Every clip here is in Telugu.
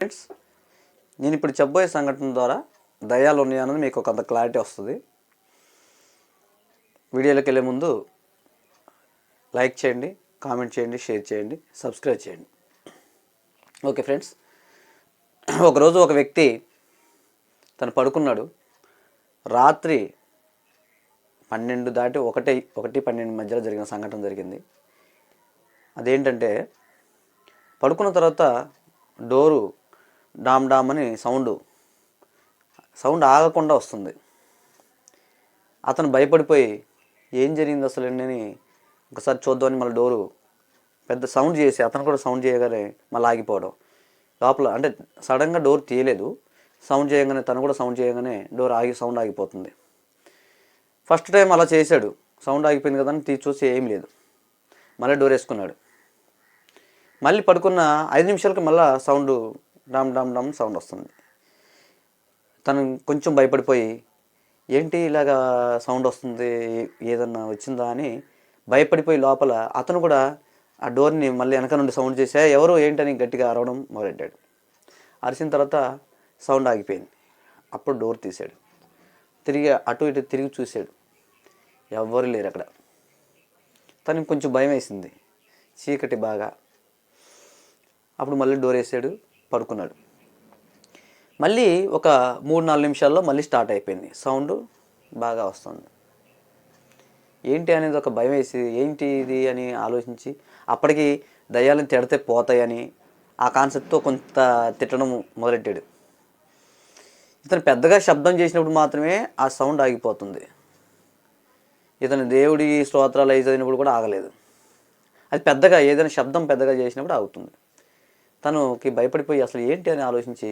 ఫ్రెండ్స్ నేను ఇప్పుడు చెప్పబోయే సంఘటన ద్వారా దయాలు ఉన్నాయన్నది మీకు కొంత క్లారిటీ వస్తుంది. వీడియోలోకి వెళ్ళే ముందు లైక్ చేయండి కామెంట్ చేయండి షేర్ చేయండి సబ్స్క్రైబ్ చేయండి. ఓకే ఫ్రెండ్స్ ఒకరోజు ఒక వ్యక్తి తను పడుకున్నాడు. రాత్రి పన్నెండు దాటి ఒకటి ఒకటి పన్నెండు మధ్యలో జరిగిన సంఘటన జరిగింది. అదేంటంటే పడుకున్న తర్వాత డోరు డామ్ డామ్ అని సౌండ్ సౌండ్ ఆగకుండా వస్తుంది. అతను భయపడిపోయి ఏం జరిగింది అసలు అని ఒకసారి చూద్దామని మళ్ళీ డోరు పెద్ద సౌండ్ చేసి అతను కూడా సౌండ్ చేయగానే మళ్ళీ ఆగిపోవడం. లోపల అంటే సడన్గా డోర్ తీయలేదు. సౌండ్ చేయగానే తను కూడా సౌండ్ చేయగానే డోర్ ఆగి సౌండ్ ఆగిపోతుంది. ఫస్ట్ టైం అలా చేశాడు. సౌండ్ ఆగిపోయింది కదా అని తీసి చూసి ఏం లేదు. మళ్ళీ డోర్ వేసుకున్నాడు. మళ్ళీ పడుకున్న ఐదు నిమిషాలకి మళ్ళీ సౌండ్ డామ్ డామ్ డామ్ సౌండ్ వస్తుంది. తను కొంచెం భయపడిపోయి ఏంటి ఇలాగా సౌండ్ వస్తుంది? ఏదన్నా వచ్చిందా? అని భయపడిపోయి లోపల అతను కూడా ఆ డోర్ని మళ్ళీ వెనక నుండి సౌండ్ చేసా ఎవరు? ఏంటని గట్టిగా అరవడం మొదలెట్టాడు. అరిసిన తర్వాత సౌండ్ ఆగిపోయింది. అప్పుడు డోర్ తీశాడు. తిరిగి అటు ఇటు తిరిగి చూశాడు. ఎవ్వరు లేరు అక్కడ. తనకి కొంచెం భయం వేసింది చీకటి బాగా. అప్పుడు మళ్ళీ డోర్ వేసాడు. పడుకున్నాడు. మళ్ళీ ఒక మూడు నాలుగు నిమిషాల్లో మళ్ళీ స్టార్ట్ అయిపోయింది. సౌండ్ బాగా వస్తుంది. ఏంటి అనేది ఒక భయం వేసి ఏంటి ఇది అని ఆలోచించి అప్పటికి దయ్యాలను తిడితే పోతాయని ఆ కాన్సెప్ట్తో కొంత తిట్టడం మొదలెట్టాడు. ఇతను పెద్దగా శబ్దం చేసినప్పుడు మాత్రమే ఆ సౌండ్ ఆగిపోతుంది. ఇతను దేవుడి స్తోత్రాలు అయి చదివినప్పుడు కూడా ఆగలేదు. అది పెద్దగా ఏదైనా శబ్దం పెద్దగా చేసినప్పుడు ఆగుతుంది. తనుకి భయపడిపోయి అసలు ఏంటి అని ఆలోచించి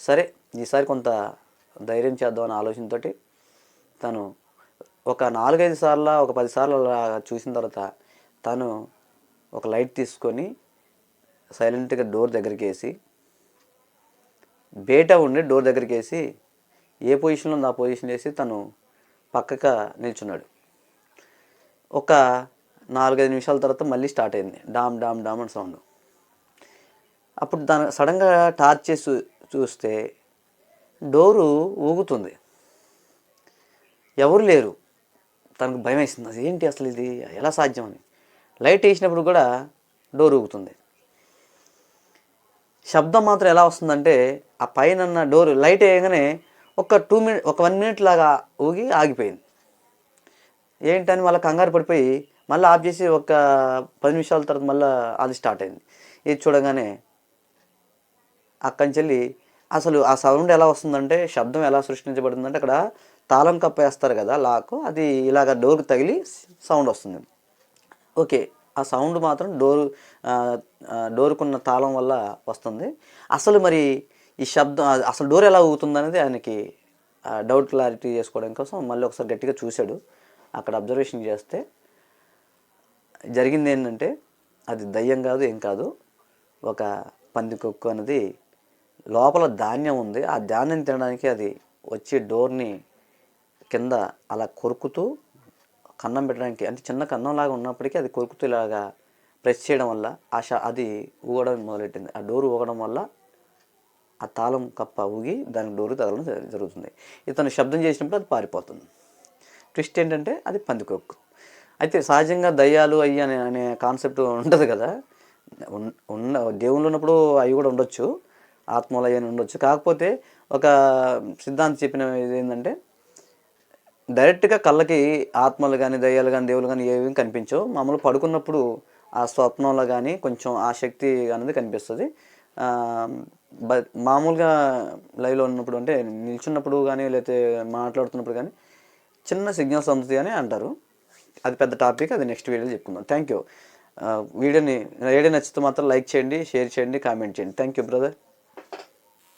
సరే ఈసారి కొంత ధైర్యం చేద్దాం అని ఆలోచనతో తను ఒక నాలుగైదు సార్లు ఒక పది సార్లు అలా చూసిన తర్వాత తను ఒక లైట్ తీసుకొని సైలెంట్గా డోర్ దగ్గరికి వేసి బయట ఉండి డోర్ దగ్గరికి వేసి ఏ పొజిషన్లో ఉందో ఆ పొజిషన్ వేసి తను పక్కగా నిల్చున్నాడు. ఒక నాలుగైదు నిమిషాల తర్వాత మళ్ళీ స్టార్ట్ అయింది. డామ్ డామ్ డామ్ అని సౌండ్. అప్పుడు దాని సడన్గా టార్చ్ చేసి చూ- చూస్తే డోరు ఊగుతుంది. ఎవరు లేరు. తనకు భయం వేసింది. అది ఏంటి అసలు ఇది? ఎలా సాధ్యం అని. లైట్ వేసినప్పుడు కూడా డోర్ ఊగుతుంది. శబ్దం మాత్రం ఎలా వస్తుందంటే ఆ పైన డోర్ లైట్ వేయగానే ఒక టూ మినిట్ ఒక వన్ మినిట్ లాగా ఊగి ఆగిపోయింది. ఏంటని మళ్ళీ కంగారు పడిపోయి మళ్ళీ ఆఫ్ చేసి ఒక పది నిమిషాల తర్వాత మళ్ళీ అది స్టార్ట్ అయింది. ఇది చూడగానే అక్కడి నుంచి అసలు ఆ సౌండ్ ఎలా వస్తుందంటే శబ్దం ఎలా సృష్టించబడుతుందంటే అక్కడ తాళం కప్ప వేస్తారు కదా లాక్ అది ఇలాగ డోర్కి తగిలి సౌండ్ వస్తుంది. ఓకే ఆ సౌండ్ మాత్రం డోర్ డోర్కున్న తాళం వల్ల వస్తుంది. అసలు మరి ఈ శబ్దం అసలు డోర్ ఎలా ఊగుతుంది అనేది ఆయనకి డౌట్ క్లారిటీ చేసుకోవడం కోసం మళ్ళీ ఒకసారి గట్టిగా చూశాడు. అక్కడ అబ్జర్వేషన్ చేస్తే జరిగింది ఏంటంటే అది దయ్యం కాదు ఏం కాదు ఒక పందికొక్కు అనేది లోపల ధాన్యం ఉంది. ఆ ధాన్యం తినడానికి అది వచ్చి డోర్ని కింద అలా కొరుకుతూ కన్నం పెట్టడానికి అంటే చిన్న కన్నంలాగా ఉన్నప్పటికీ అది కొరుకుతూ ఇలాగా ప్రెస్ చేయడం వల్ల ఆ షా అది ఊగడం మొదలెట్టింది. ఆ డోర్ ఊగడం వల్ల ఆ తాళం కప్ప ఊగి దానికి డోరు తగలడం జరుగుతుంది. ఇతను శబ్దం చేసినప్పుడు అది పారిపోతుంది. ట్విస్ట్ ఏంటంటే అది పందికొక్కు. అయితే సహజంగా దయ్యాలు అయ్యి అనే అనే కాన్సెప్ట్ ఉంటుంది కదా. ఉన్- ఉన్న దేవుళ్ళు ఉన్నప్పుడు అవి కూడా ఉండొచ్చు. ఆత్మలు అవి ఉండొచ్చు. కాకపోతే ఒక సిద్ధాంతం చెప్పిన ఇది ఏంటంటే డైరెక్ట్గా కళ్ళకి ఆత్మలు కానీ దయ్యాలు కానీ దేవులు కానీ ఏవి కనిపించవు. మామూలు పడుకున్నప్పుడు ఆ స్వప్నంలో కానీ కొంచెం ఆ శక్తి అనేది కనిపిస్తుంది. బ- మామూలుగా లైవ్లో ఉన్నప్పుడు అంటే నిల్చున్నప్పుడు కానీ లేకపోతే మాట్లాడుతున్నప్పుడు కానీ చిన్న సిగ్నల్స్ అందుతాయి అని అంటారు. అది పెద్ద టాపిక్. అది నెక్స్ట్ వీడియోలో చెప్పుకుందాం. థ్యాంక్ యూ వీడియోని వీడియో నచ్చితే మాత్రం లైక్ చేయండి షేర్ చేయండి కామెంట్ చేయండి. Thank you brother.